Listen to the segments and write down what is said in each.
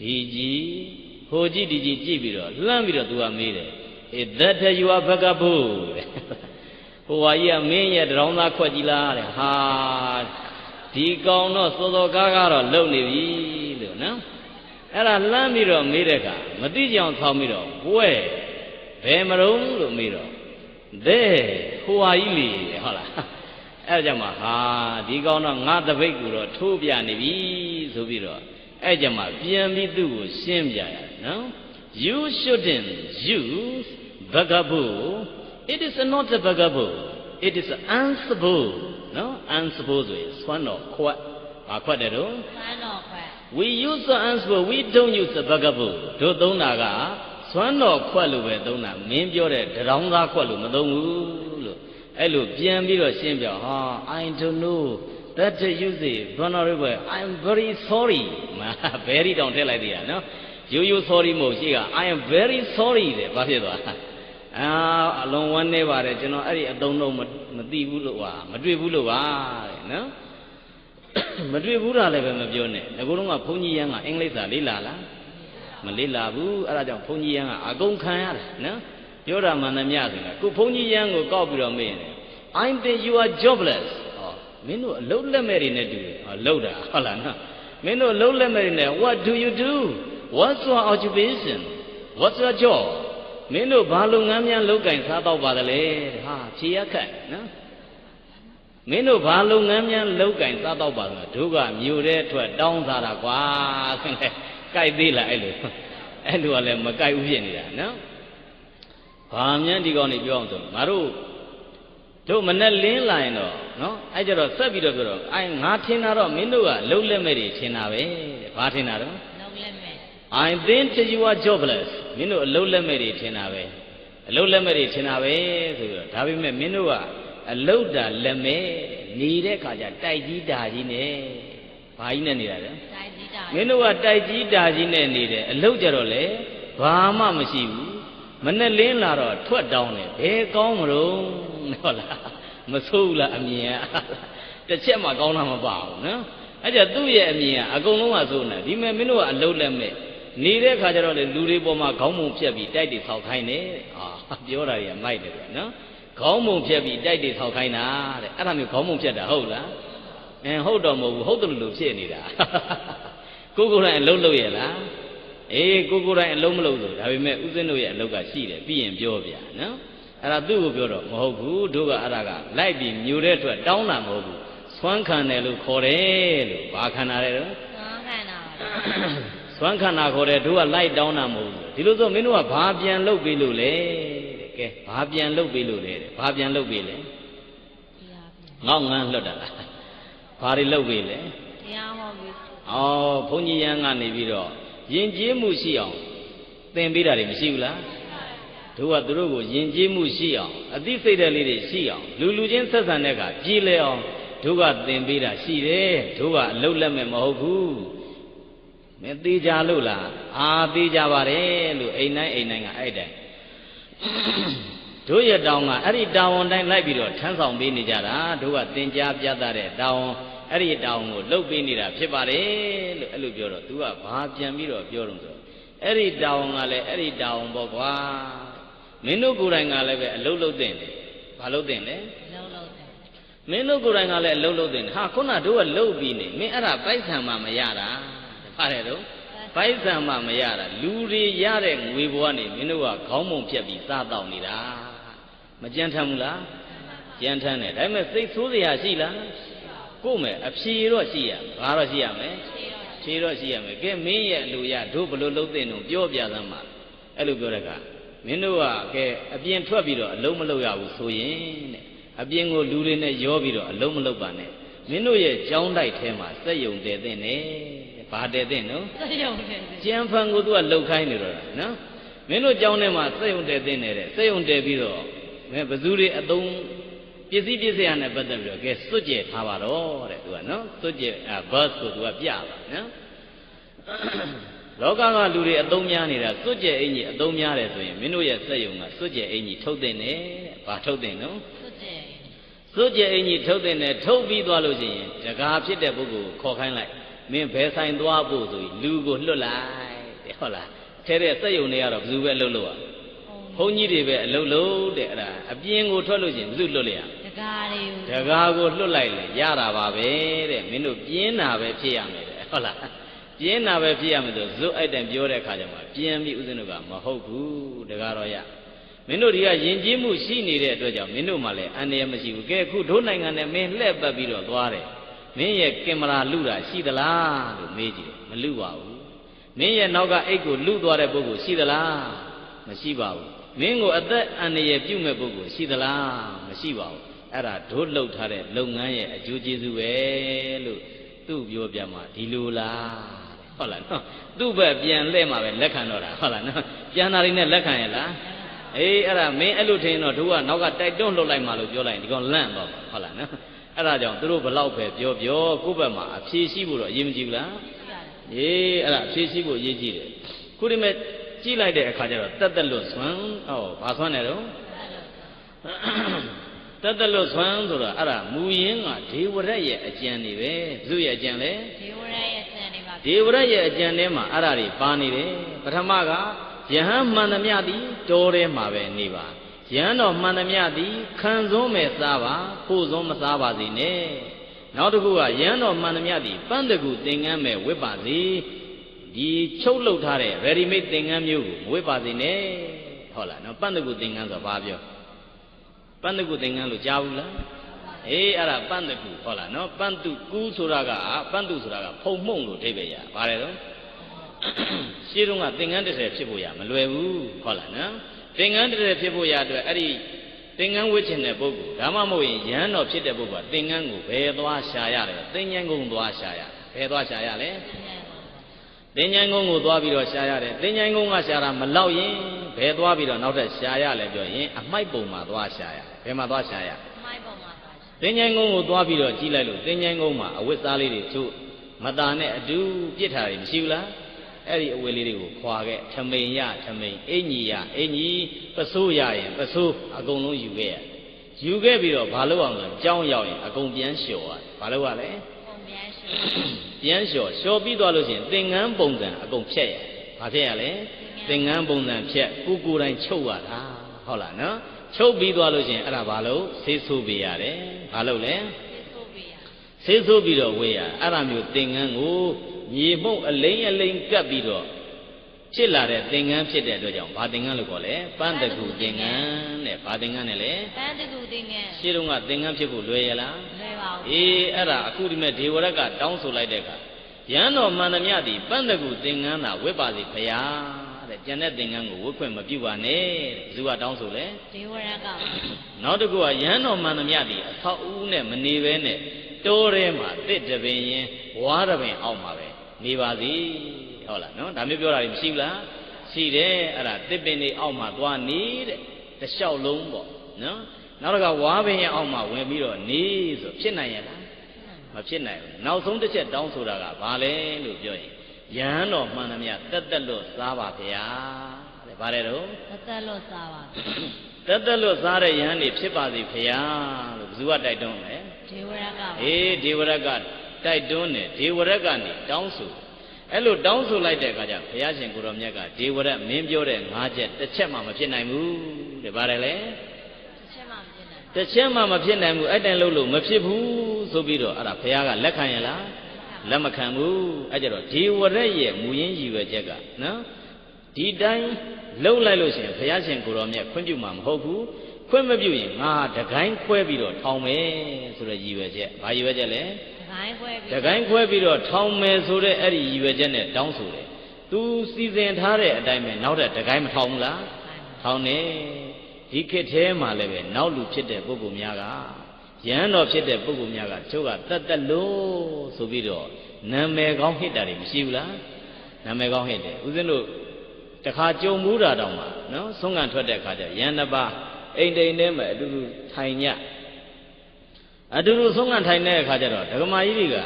ဒီကြီးဟိုကြည့်ဒီကြည့်ကြည့်ပြီးတော့လှမ်းပြီးတော့သူကမေးတယ်အေးသက်ထယူဘကဘုတဲ့ဟိုဟာကြီးကမင်းရဲ့တရောင်းသားခွက်ကြီးလားတဲ့ဟာဒီကောင်တော့စောစောကားကားတော့လုံနေပြီလို့နော်အဲ့ဒါလှမ်းပြီးတော့မေးတဲ့အခါမသိကြအောင်ဆောင်းပြီးတော့ဘွဲဘယ်မရုံလို့မေးတော့ဒဲဟိုဟာကြီးလေဟုတ်လားအဲ့ကြမှာဟာဒီကောင်တော့ငါတပိတ်ကူတော့ထိုးပြနေပြီဆိုပြီးတော့ အဲ့ကြမှာပြန်ပြီးသူ့ကိုရှင်းပြရတယ်နော် you shouldn't use bagabu it is not a bagabu it is unsable နော် unsable ဆိုရင်ဆွမ်းတော်ခွက်ဘာခွက်တယ်တော့ဆွမ်းတော်ခွက် we use the unsable we don't use the bagabu တို့သုံးတာကဆွမ်းတော်ခွက်လို့ပဲသုံးတာမင်းပြောတဲ့တရောင်းသားခွက်လို့မသုံးဘူးလို့အဲ့လိုပြန်ပြီးတော့ရှင်းပြဟာ i don't know that you say vulnerable i am very sorry မ very တောင်ထည့်လိုက်သေးတာနော်ရိုးရိုး sorry မဟုတ်ရှိက i am very sorry တဲ့ဘာဖြစ်သွားအာအလုံးဝမ်းနေပါတယ်ကျွန်တော်အဲ့ဒီအတုံးတော့မသိဘူးလို့ဟာမတွေ့ဘူးလို့ပါတဲ့နော်မတွေ့ဘူးတာလည်းပဲမပြောနဲ့ငါကတော့ကဘုန်းကြီးရန်ကအင်္ဂလိပ်စာလေ့လာလားမလေ့လာဘူးအဲ့ဒါကြောင့်ဘုန်းကြီးရန်ကအကုန်ခံရတယ်နော်ပြောတာမှန်သမျှဆိုတာခုဘုန်းကြီးရန်ကိုကောက်ပြီးတော့မေးနေ I think you are jobless ဟော မင်းတို့အလုပ်လက်မဲ့တွေနဲ့တူတယ်ဟောလုပ်တာဟုတ်လားနော်မင်းတို့အလုပ်လက်မဲ့တွေနဲ့ what do you do what's your occupation what's your job မင်းတို့ဘာလုပ်ငန်းများလုပ်ကင်စားတော့ပါသလဲဟာဖြေရခက်နော်မင်းတို့ဘာလုပ်ငန်းများလုပ်ကင်စားတော့ပါလဲတို့ကမြို့ထဲထွက်တောင်းစားတာကွာဆိုလဲကြိုက်သေးလားအဲ့လိုအဲ့လိုကလည်းမကြိုက်ဘူးဖြစ်နေတာနော်ဘာများဒီကောင်နေပြောအောင်ဆိုငါတို့ တို့မနဲ့လင်းလာရင်တော့နော်အဲ့ကြတော့ဆက်ပြီးတော့ပြောတော့အိုင်ငါထင်တာတော့မင်းတို့ကလှုပ်လက်မဲ့တွေထင်တာပဲဘာထင်တာတော့လုံးလက်မဲ့ I think you are jobless မင်းတို့အလုံးလက်မဲ့တွေထင်တာပဲအလုံးလက်မဲ့တွေထင်တာပဲဆိုပြီးတော့ဒါပေမဲ့မင်းတို့ကအလုံးတာလက်မဲ့နေတဲ့ခါကျတိုက်ကြီးတာကြီးနဲ့ဘာကြီးနဲ့နေတာလဲတိုက်ကြီးတာမင်းတို့ကတိုက်ကြီးတာကြီးနဲ့နေတယ်အလုံးကြတော့လေဘာမှမရှိဘူးမနဲ့လင်းလာတော့ထွက်တောင်းတယ်ဘယ်ကောင်းမလို့ ဟုတ်လားမဆိုးဘူးလားအမြင်ကတစ်ချက်မှကောင်းတာမပါဘူးနော်အဲ့ကြသူ့ရဲ့အမြင်ကအကုန်လုံးကဆိုးနေဒီမဲ့မင်းတို့ကအလုံးလက်မဲ့နေတဲ့ခါကျတော့လေလူတွေပေါ်မှာခေါင်းပုံဖြတ်ပြီးတိုက်တွေဆောက်ခိုင်းတယ်အာပြောတာတွေကမိုက်တယ်ကွနော်ခေါင်းပုံဖြတ်ပြီးတိုက်တွေဆောက်ခိုင်းတာတဲ့အဲ့ဒါမျိုးခေါင်းပုံဖြတ်တာဟုတ်လားအင်းဟုတ်တော့မဟုတ်ဘူးဟုတ်တယ်လို့ဖြစ်နေတာကိုကိုယ်တိုင်အလုံးလုံးရလားအေးကိုကိုယ်တိုင်အလုံးမလုံးဆိုဒါပေမဲ့ဥစဉ်တို့ရဲ့အလုပ်ကရှိတယ်ပြီးရင်ပြောပြနော် အဲ့ဒါသူ့ကိုပြောတော့မဟုတ်ဘူးတို့ကအဲ့ဒါကလိုက်ပြီးမျိုးတဲ့အတွက်တောင်းတာမဟုတ်ဘူးဆွမ်းခံတယ်လို့ခေါ်တယ်လို့ဘာခံတာလဲတော့သွားခံတာပါစွမ်းခန္ဓာခေါ်တဲ့တို့ကလိုက်တောင်းတာမဟုတ်ဘူးဒီလိုဆိုမင်းတို့ကဘာပြန်လုပ်ပေးလို့လဲတဲ့ကဲဘာပြန်လုပ်ပေးလို့လဲတဲ့ဘာပြန်လုပ်ပေးလဲတရားပြီငေါက်ငန်းလွတ်တာလားဘာတွေလုပ်ပေးလဲတရားဟောပြီဩဘုန်းကြီးရန်ကနေပြီးတော့ယဉ်ကျေးမှုရှိအောင်သင်ပေးတာတွေမရှိဘူးလား တို့ကသူတို့ကိုယဉ်ကျေးမှုရှိအောင်အသိစိတ်ဓာတ်လေးတွေရှိအောင်လူလူချင်းဆက်ဆံတဲ့အခါကြည်လဲအောင်တို့ကသင်ပေးတာရှိတယ်တို့ကအလုတ်လက်မဲ့မဟုတ်ဘူးမင်းသေးကြလို့လားအာသေးကြပါတယ်လို့အိမ်တိုင်းအိမ်တိုင်းကအဲ့တိုင်းတို့ရတောင်ကအဲ့ဒီတာဝန်တိုင်းလိုက်ပြီးတော့ထမ်းဆောင်ပေးနေကြတာတို့ကသင်ကြားပြသတဲ့တာဝန်အဲ့ဒီတာဝန်ကိုလှုပ်ပေးနေတာဖြစ်ပါတယ်လို့အဲ့လိုပြောတော့ तू ကဘာပြန်ပြီးတော့ပြောတော့ဆိုအဲ့ဒီတာဝန်ကလည်းအဲ့ဒီတာဝန်ပေါ့ကွာ မင်းတို့ကိုယ်တိုင်ကလည်းပဲအလုတ်လုတ်တင်တယ်ဘာလုတ်တင်လဲလုံးလုံးတယ်မင်းတို့ကိုယ်တိုင်ကလည်းအလုတ်လုတ်တင်တယ်ဟာခုနတို့ကလှုပ်ပြီးနေမင်းအဲ့ဒါပိုက်ဆံမှမရတာပါတယ်တော့ဘိုက်ဆံမှမရတာလူတွေရတဲ့ငွေဘဝနေမင်းတို့ကခေါင်းမုံဖြတ်ပြီးစားတော့နေတာမကြမ်းထမ်းဘူးလားကြမ်းထမ်းတယ်ဒါပေမဲ့စိတ်ဆိုးစရာရှိလားကို့မယ်အဖြေတော့ရှိရဘာတော့ရှိရမယ်ဖြေတော့ရှိရမယ်ကဲမင်းရဲ့အလိုရတို့ဘလို့လုံးသိတော့ပြောပြသမ်းပါအဲ့လိုပြောတဲ့က မင်းတို့ကကဲအပြင်ထွက်ပြီးတော့အလုံးမလုံးရဘူးဆိုရင်တဲ့အပြင်ကိုလူတွေနဲ့ရောပြီးတော့အလုံးမလုံးပါနဲ့မင်းတို့ရဲ့ကြောင်းတိုက်ထဲမှာစက်ယုံတည်တဲ့နဲ့ဘာတည်တဲ့နော်စက်ရုံတယ်ကျန်ဖန်ကိုသူကလှုပ်ခိုင်းနေတော့တာနော်မင်းတို့ကြောင်းထဲမှာစက်ယုံတဲသိနေတဲ့စက်ယုံတဲပြီးတော့မင်းဘသူတွေအသုံးပစ္စည်းပစ္စည်းနဲ့ပတ်သက်ပြီးတော့ကဲစွတ်ကြဲထားပါတော့တဲ့သူကနော်စွတ်ကြဲအဲဘတ်ကိုသူကပြပါနော် လောကကလူတွေအသုံးများနေတာစွတ်ကြဲအင်ကြီးအသုံးများတယ်ဆိုရင်မင်းတို့ရဲ့စက်ယုံကစွတ်ကြဲအင်ကြီးထုတ်တဲ့နဲ့ဘာထုတ်တဲ့နော်စွတ်တယ်စွတ်ကြဲအင်ကြီးထုတ်တဲ့နဲ့ထုတ်ပြီးသွားလို့ရှိရင်တကားဖြစ်တဲ့ပုဂ္ဂိုလ်ကိုခေါ်ခိုင်းလိုက်မင်းဘယ်ဆိုင်သွားဖို့ဆိုရင်လူကိုလွတ်လိုက်တဲ့ဟုတ်လားထဲတဲ့စက်ယုံတွေကတော့ဘယ်သူပဲအလုပ်လုပ်ရဘုန်းကြီးတွေပဲအလုပ်လုပ်တဲ့အဲ့ဒါအပြင်ကိုထွက်လို့ရှိရင်ဘယ်သူလွတ်လဲရတကားတွေကိုတကားကိုလွတ်လိုက်လေရတာပါပဲတဲ့မင်းတို့ပြင်းတာပဲဖြစ်ရမယ်တဲ့ဟုတ်လား ပြင်းတာပဲဖြစ်ရမယ်ဆိုဇွတ်အိုက်တန်ပြောတဲ့ခါကျမှပြင်းပြီးဥစဉ်တို့ကမဟုတ်ဘူးတကားတော့ရမင်းတို့ဒီကယဉ်ကျေးမှုရှိနေတဲ့အတွက်ကြောင့်မင်းတို့မှလည်းအန္တရာယ်မရှိဘူးကဲအခုတို့နိုင်ငံနဲ့မင်းလှည့်ပတ်ပြီးတော့သွားတယ်မင်းရဲ့ကင်မရာလူတာရှိသလားလို့မေးကြည့်တယ်မလူပါဘူးမင်းရဲ့နောက်ကအိတ်ကိုလူသွားတဲ့ပုဂ္ဂိုလ်ရှိသလားမရှိပါဘူးမင်းကိုအသက်အန္တရာယ်ပြုမဲ့ပုဂ္ဂိုလ်ရှိသလားမရှိပါဘူးအဲ့ဒါတို့လှုပ်ထားတဲ့လုပ်ငန်းရဲ့အကျိုးကျေးဇူးပဲလို့သူ့ပြောပြမှာဒီလိုလား ဟုတ်လားနော်သူ့ဘက်ပြန်လှည့်မှာပဲလက်ခံတော့တာဟုတ်လားနော်ပြန်တာတွေနဲ့လက်ခံရလားအေးအဲ့ဒါမင်းအဲ့လိုထင်တော့တို့ကနောက်ကတိုက်တွန်းလှုပ်လိုက်မှလို့ပြောလိုက်ရင်ဒီကောင်လန့်တော့မှာဟုတ်လားနော်အဲ့ဒါကြောင့်သူတို့ဘလောက်ပဲပြောပြောကိုယ့်ဘက်မှာအဖြေရှိဖို့တော့အရေးမကြီးဘူးလားရှိရတယ်အေးအဲ့ဒါအဖြေရှိဖို့အရေးကြီးတယ်ခုဒီမဲ့ကြည့်လိုက်တဲ့အခါကျတော့တက်တက်လွတ်ဆွမ်းဟောဘာဆွမ်းတယ်တော့တက်တက်လွတ်ဆွမ်းဆိုတာအဲ့ဒါမူရင်းကဒေဝရက်ရဲ့အကြံတွေပဲဘုရဲ့အကြံလဲဒေဝရရဲ့စံတွေပါ ဒေဝရက်ရဲ့အကြံထဲမှာအဲ့ဒါတွေပါနေတယ်ပထမကယဟန်မှန်သမျှသည်တောထဲမှာပဲနေပါယဟန်တော်မှန်သမျှသည်ခံစွန်းမဲ့စားပါဖို့စွန်းမစားပါစေနဲ့နောက်တစ်ခုကယဟန်တော်မှန်သမျှသည်ပန်းတကူသင်္ကန်းမဲ့ဝစ်ပါစေဒီချုပ်လုတ်ထားတဲ့ ready made သင်္ကန်းမျိုးကိုမဝစ်ပါစေနဲ့ဟုတ်လားနော်ပန်းတကူသင်္ကန်းဆိုတာဘာပြောပန်းတကူသင်္ကန်းလို့ကြားဘူးလား အေးအဲ့ဒါပန်းတကူဟုတ်လားနော်ပန်းတုကူးဆိုတာကပန်းတုဆိုတာကဖုံမှုန့်လို့အဓိပ္ပာယ်ရပါတယ်တော့ရှင်းတော့ကသင်္ကန်းတစ်ထည်ဖြစ်ဖို့ရမလွယ်ဘူးဟုတ်လားနော်သင်္ကန်းတစ်ထည်ဖြစ်ဖို့ရအတွက်အဲ့ဒီသင်္ကန်းဝတ်ချင်တဲ့ပုဂ္ဂိုလ်ဒါမှမဟုတ်ရင်ရဟန်းတော်ဖြစ်တဲ့ပုဂ္ဂိုလ်ကသင်္ကန်းကိုဘယ်သွားရှာရတယ်သင်္ကန်းကုန်းသွားရှာရဘယ်သွားရှာရလဲသင်္ကန်းကုန်းကိုသွားပြီးတော့ရှာရတယ်သင်္ကန်းကုန်းကရှာတာမလောက်ရင်ဘယ်သွားပြီးတော့နောက်ထပ်ရှာရလဲပြောရင်အမိုက်ပုံမှာသွားရှာရဘယ်မှာသွားရှာရမိုက်ပေါ်မှာပါရှိ သင်္ကြန်ကုန်းကိုသွားပြီးတော့ကြီးလိုက်လို့သင်္ကြန်ကုန်းမှာအဝတ်စားလေးတွေသူ့မตาနဲ့အတူပြစ်ထားတယ်မရှိဘူးလားအဲ့ဒီအဝတ်လေးတွေကိုခွာခဲ့ထမိန်ရထမိန်အင်ကြီးရအင်ကြီးပစိုးရရင်ပစိုးအကုန်လုံးယူခဲ့ရယူခဲ့ပြီးတော့ဘာလုပ်အောင်လဲကြောင်းရောက်ရင်အကုန်ပြန်လျှော်ရဘာလုပ်ရလဲပုံပြန်ရှိပြန်လျှော်လျှော်ပြီးသွားလို့ရှိရင်သင်္ကန်းပုံစံအကုန်ဖြတ်ရဘာဖြတ်ရလဲသင်္ကန်းပုံစံဖြတ်ကိုကိုယ်တိုင်ချုပ်ရတာ ဟုတ်လားနော်ချုပ်ပြီးသွားလို့ရှိရင်အဲ့ဒါဘာလို့ဆေးဆိုးပေးရတယ်ဘာလို့လဲသိဆိုးပေးရဆေးဆိုးပြီးတော့ဝေးရအဲ့ဒါမျိုးသင်္ကန်းကိုမြေမှုန့်အလိမ့်အလိမ့်ကပ်ပြီးတော့ဖြစ်လာတဲ့သင်္ကန်းဖြစ်တဲ့အတွက်ကြောင့်ဘာသင်္ကန်းလို့ခေါ်လဲပန်းတကူသင်္ကန်းတဲ့ဘာသင်္ကန်းနဲ့လဲတန်းတကူသင်္ကန်းရှင်းတော့ကသင်္ကန်းဖြစ်ဖို့လွယ်ရလားလွယ်ပါဘူးအေးအဲ့ဒါအခုဒီမဲ့ဒေဝရက်ကတောင်းဆိုလိုက်တဲ့အခါရန်တော်မန္တမြသည်ပန်းတကူသင်္ကန်းသာဝတ်ပါစေဖရာ တဲ့ကျန်တဲ့သင်္ကန်းကိုဝတ်ခွင့်မပြုပါနဲ့တဲ့ဘယ်သူကတောင်းဆိုလဲဒေဝရကနောက်တစ်ခုကရဟန်းတော်မန္တမြသည်အဆောက်အဦနဲ့မနေဘဲနဲ့တိုးထဲမှာတစ်တပင်ရင်ဝါးတပင်အောက်မှာပဲနေပါစီဟုတ်လားနော်ဒါမျိုးပြောတာတွေမရှိဘူးလားရှိတယ်အဲ့ဒါတစ်ပင်တွေအောက်မှာသွားနေတဲ့တလျှောက်လုံးပေါ့နော်နောက်တစ်ခါဝါးပင်ရဲ့အောက်မှာဝင်ပြီးတော့နေဆိုဖြစ်နိုင်ရဲ့လားမဖြစ်နိုင်ဘူးနောက်ဆုံးတစ်ချက်တောင်းဆိုတာကဘာလဲလို့ပြောရင် ရဟန်းတော်မှန်သမျှတက်တက်လွတ်စားပါဗျာတဲ့ဗါတယ်တော့သက်သက်လွတ်စားပါတက်တက်လွတ်စားတဲ့ယဟန်နေဖြစ်ပါစေဖရာလို့ဘယ်သူကတိုက်တွန်းလဲဒေဝရကပါအေးဒေဝရက်ကတိုက်တွန်းတယ်ဒေဝရက်ကနေတောင်းဆိုအဲ့လိုတောင်းဆိုလိုက်တဲ့အခါကျဘုရားရှင်ကိုရောမြတ်ကဒေဝရက်မင်းပြောတဲ့၅ချက်တစ်ချက်မှမဖြစ်နိုင်ဘူးတဲ့ဗါတယ်လေတစ်ချက်မှမဖြစ်နိုင်တစ်ချက်မှမဖြစ်နိုင်ဘူးအဲ့တိုင်လို့လို့မဖြစ်ဘူးဆိုပြီးတော့အဲ့ဒါဘုရားကလက်ခံရလား လက်မခံဘူးအဲ့ကြတော့ဒေဝရက်ရဲ့မူရင်းရည်ရွယ်ချက်ကနော်ဒီတိုင်းလှုပ်လိုက်လို့ရှိရင်ဘုရားရှင်ကိုရောမြတ်ခွင့်ပြုမှာမဟုတ်ဘူးခွင့်မပြုရင်ငါတကိုင်းခွဲပြီးတော့ထောင်မယ်ဆိုတဲ့ရည်ရွယ်ချက်ဘာရည်ရွယ်ချက်လဲတကိုင်းခွဲပြီးတကိုင်းခွဲပြီးတော့ထောင်မယ်ဆိုတဲ့အဲ့ဒီရည်ရွယ်ချက်နဲ့တောင်းဆိုတယ်။ तू စီစဉ်ထားတဲ့အတိုင်းပဲနောက်တဲ့တကိုင်းမထောင်ဘူးလား။ထောင်တယ်။ဒီခေတ်ထဲမှာလည်းပဲနောက်လူဖြစ်တဲ့ပုဂ္ဂိုလ်များက ရဟန်းတော်ဖြစ်တဲ့ပုဂ္ဂိုလ်များကကျုပ်ကတတ်တတ်လို့ဆိုပြီးတော့နာမည်ကောင်းဟစ်တာတွေမရှိဘူးလား။နာမည်ကောင်းဟစ်တယ်။ဦးဇင်းတို့တခါကြုံမှုတာတောင်မှနော်ဆုံးခံထွက်တဲ့အခါကျရဟန်းတစ်ပါးအိမ်တိမ်ထဲမှာအတူတူထိုင်ညအတူတူဆုံးခံထိုင်တဲ့အခါကျတော့ဒကမာကြီးတွေက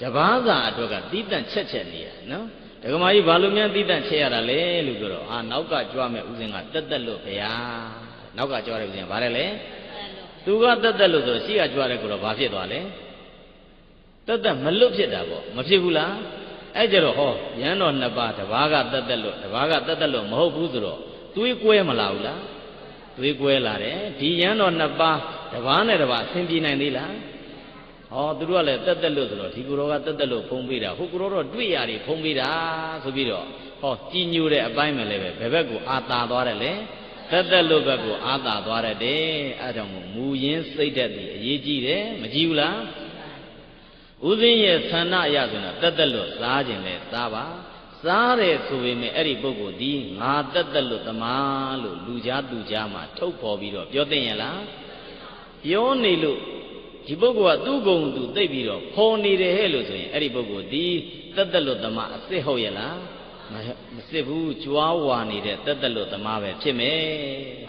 တပားစာအတွက်ကတီးတန့်ချက်ချက်နေရနော်ဒကမာကြီးဘာလို့များတီးတန့်ချက်ရတာလဲလို့ပြောတော့ဟာနောက်ကကြွားမဲ့ဥစဉ်ကတက်တက်လို့ဗျာနောက်ကကြွားတဲ့ဥစဉ်ကဘာလဲလဲ သက်လွတ်သူကတက်တက်လို့ဆိုတော့ရှိကကြွားတဲ့ကိုတော့ဘာဖြစ်သွားလဲတက်တက်မလွတ်ဖြစ်တာပေါ့မဖြစ်ဘူးလားအဲ့ကြတော့ဟောရဟန်းတော်နှစ်ပါးတစ်ပါးကတက်တက်လို့တစ်ပါးကတက်တက်လို့မဟုတ်ဘူးဆိုတော့သွေးကွဲမလာဘူးလားသွေးကွဲလာတယ်ဒီရဟန်းတော်နှစ်ပါးတစ်ပါးနဲ့တစ်ပါးအဆင်ပြေနိုင်သေးလားဟောသူတို့ကလည်းတက်တက်လို့ဆိုတော့ဒီကိုယ်တော်ကတက်တက်လို့ဖုံးပေးတာဟိုကိုယ်တော်တော့တွေ့ရတယ်ဖုံးပေးတာဆိုပြီးတော့ဟောကြည်ညိုတဲ့အပိုင်းမှာလည်းပဲဘယ်ဘက်ကိုအာသာသွားတယ်လဲ တက်တက်လို့ဘက်ကိုအာသာသွားတယ်အဲဒါကြောင့်မို့မူရင်းစိတ်သက်ဒီအရေးကြီးတယ်မကြည့်ဘူးလားဦးသိင်းရဲ့ဆန္ဒအရဆိုရင်တက်တက်လို့စားခြင်းလဲစားပါစားတယ်ဆိုပေမဲ့အဲ့ဒီပုဂ္ဂိုလ်ဒီငါတက်တက်လို့တမားလို့လူကြားသူကြားမှာထုတ်ဖော်ပြီးတော့ပြောသိရင်လားပြောနေလို့ဒီပုဂ္ဂိုလ်ကသူ့ကုံသူသိပ်ပြီးတော့ဖော်နေတယ်ဟဲ့လို့ဆိုရင်အဲ့ဒီပုဂ္ဂိုလ်ဒီတက်တက်လို့တမားအစ်စ်ဟုတ်ရဲ့လား မစစ်ဘူးကြွားဝါနေတဲ့တက်တက်လို့တမားပဲဖြစ်မယ်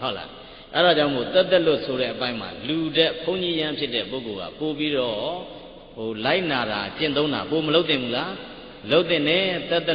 ဟုတ်လားအဲ့ဒါကြောင့်မို့တက်တက်လို့ဆိုတဲ့အပိုင်းမှာလူတဲ့ဘုန်းကြီးရန်ဖြစ်တဲ့ပုဂ္ဂိုလ်ကပို့ပြီးတော့ဟိုလိုက်နာတာကျင့်သုံးတာပို့မလုပ်တင်ဘူးလားလုပ်တင်တယ်တက်တက်